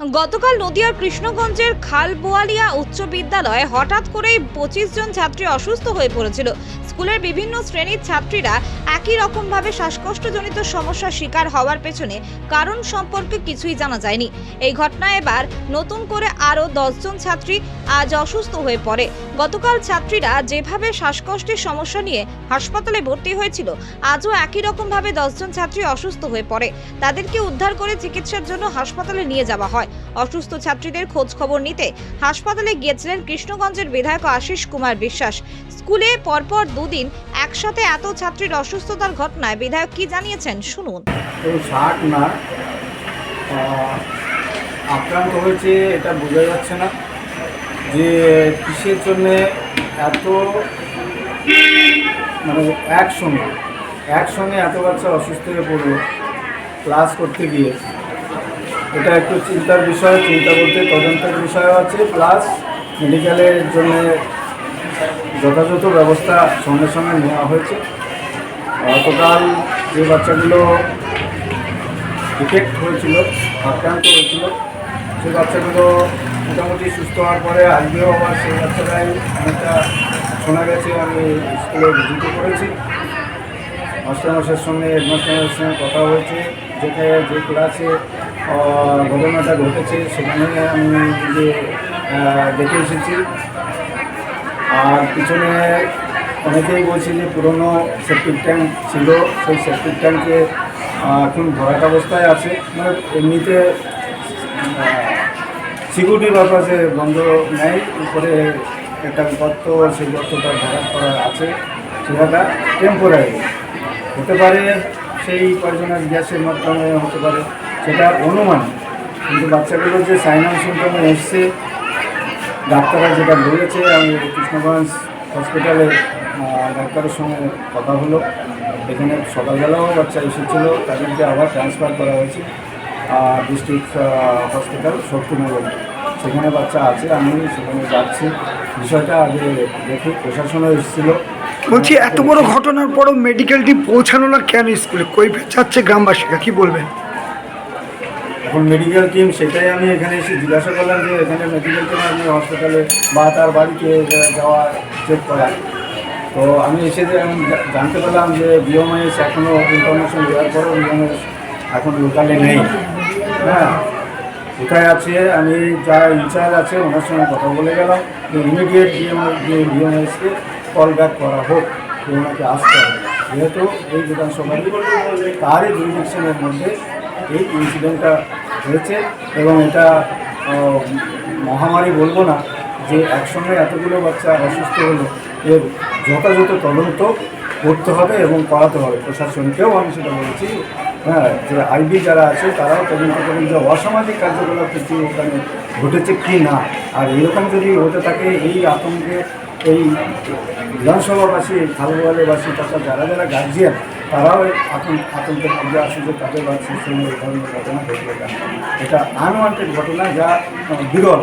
গতকাল নদিয়ার কৃষ্ণগঞ্জের খালবোয়ালিয়া উচ্চ বিদ্যালয়ে হঠাৎ করেই পঁচিশ জন ছাত্রী অসুস্থ হয়ে পড়েছিল। স্কুলের বিভিন্ন শ্রেণির ছাত্রীরা একই রকমভাবে শ্বাসকষ্টজনিত সমস্যার শিকার হওয়ার পেছনে কারণ সম্পর্কে কিছুই জানা যায়নি। এই ঘটনায় এবার নতুন করে আরও দশজন ছাত্রী আজ অসুস্থ হয়ে পড়ে। গতকাল ছাত্রীরা যেভাবে শ্বাসকষ্টের সমস্যা নিয়ে হাসপাতালে ভর্তি হয়েছিল, আজও একই রকমভাবে দশজন ছাত্রী অসুস্থ হয়ে পড়ে। তাদেরকে উদ্ধার করে চিকিৎসার জন্য হাসপাতালে নিয়ে যাওয়া হয়। অসুস্থ ছাত্রীদের খোঁজ খবর নিতে হাসপাতালে গিয়েছিলেন কৃষ্ণগঞ্জের বিধায়ক আশিস কুমার বিশ্বাস। স্কুলে পরপর দুদিন একসাথে এত ছাত্রীর অসুস্থতার ঘটনায় বিধায়ক কি জানিয়েছেন? শুনুন। আক্রান্ত হয়েছে, এটা বোঝা যাচ্ছে না যে কিসের জন্যে এত মানে একসঙ্গে একসঙ্গে এত বাচ্চা অসুস্থ হয়ে পড়ল ক্লাস করতে গিয়ে। এটা একটু চিন্তার বিষয় চিন্তা বলতে তদন্তের বিষয় আছে প্লাস মেডিকেলের জন্য যথাযথ ব্যবস্থা সঙ্গে সঙ্গে নেওয়া হয়েছে। গতকাল যে বাচ্চাগুলো ডিফেক্ট হয়েছিল, আক্রান্ত হয়েছিল সেই বাচ্চাগুলো মোটামুটি সুস্থ হওয়ার পরে আজকেও আবার সেই বাচ্চারাই অনেকটা শোনা গেছে, আমি স্কুলে ভিজিটও করেছি। মাস্টারমশাইয়ের সঙ্গে হেডমাস্টারের সঙ্গে কথা হয়েছে, যেখানে যে ক্লাসে ঘটনাটা ঘটেছে সেখানে আমি যে দেখে এসেছি। আর পিছনে অনেকেই বলছে যে পুরনো সেপ্টিক ট্যাঙ্ক ছিল, সেই সেপ্টিক ট্যাঙ্কে এখন ভরাট অবস্থায় আছে। মানে এমনিতে সিকিউরিটি পারপাসে বন্ধ নেয় উপরে একটা গর্ত সেই গর্তটা ভরাট করা আছে। সেটা টেম্পোরারি হতে পারে সেই পয়জনাস গ্যাসের মাধ্যমে, হতে পারে সেটা অনুমান কিন্তু বাচ্চাগুলো যে সাইনাম সিমটমে এসছে, ডাক্তাররা যেটা বলেছে, আমি কৃষ্ণগঞ্জ হসপিটালে ডাক্তারের সঙ্গে কথা হলো। এখানে সকালবেলাও বাচ্চা এসেছিল, তাদেরকে আবার ট্রান্সফার করা হয়েছে। District hospital Shaktinagar. সেখানে বাচ্চা আছে আমি সেখানে যাচ্ছি। বিষয়টা আগে দেখি প্রশাসনও এসেছিল। বলছি এত বড় ঘটনার পরও মেডিকেল টিম পৌঁছানো না কেন স্কুলে? কৈফিয়ত চাচ্ছে গ্রামবাসীরা কি বলবেন? এখন মেডিকেল টিম সেটাই আমি এখানে এসে জিজ্ঞাসা করলাম যে এখানে মেডিকেল টিম আমি হসপিটালে বা তার বাড়িতে যাওয়া চেক করা। তো আমি এসে যে জানতে পারলাম যে বিওমএস এখনও ইনফরমেশন দেওয়ার পরেও বিওমএস এখন লোকালে নেই। হ্যাঁ কোথায় আছে, আমি যা ইনচার্জ আছে, ওনার সঙ্গে কথা বলে গেলাম। যে ইমিডিয়েট বিএমএসকে কল ব্যাক করা হোক ওনাকে আসতে হবে। যেহেতু এই বিধানসভায় তারই জুরিডিকশনের মধ্যে এই ইনসিডেন্টটা হয়েছে এবং এটা মহামারী বলব না, যে একসঙ্গে এতগুলো বাচ্চা অসুস্থ হলো, এর যথাযথ তদন্ত করতে হবে এবং করাতে হবে। প্রশাসনকেও আমি সেটা বলেছি। হ্যাঁ আইবি যারা আছে, তারাও তদন্ত করেন যে অসামাজিক কার্যকলাপ কিছু ওখানে ঘটেছে কি না। আর এরকম যদি হতে থাকে, এই আতঙ্কে এই বিধানসভাবাসী খালবাসী তথা যারা যারা গার্জিয়ান তারাও এই আতঙ্ক মধ্যে আসে যে তাদের বাচ্চার সঙ্গে এই ধরনের ঘটনা ঘটবে এটা আনওয়ান্টেড ঘটনা যা বিরল।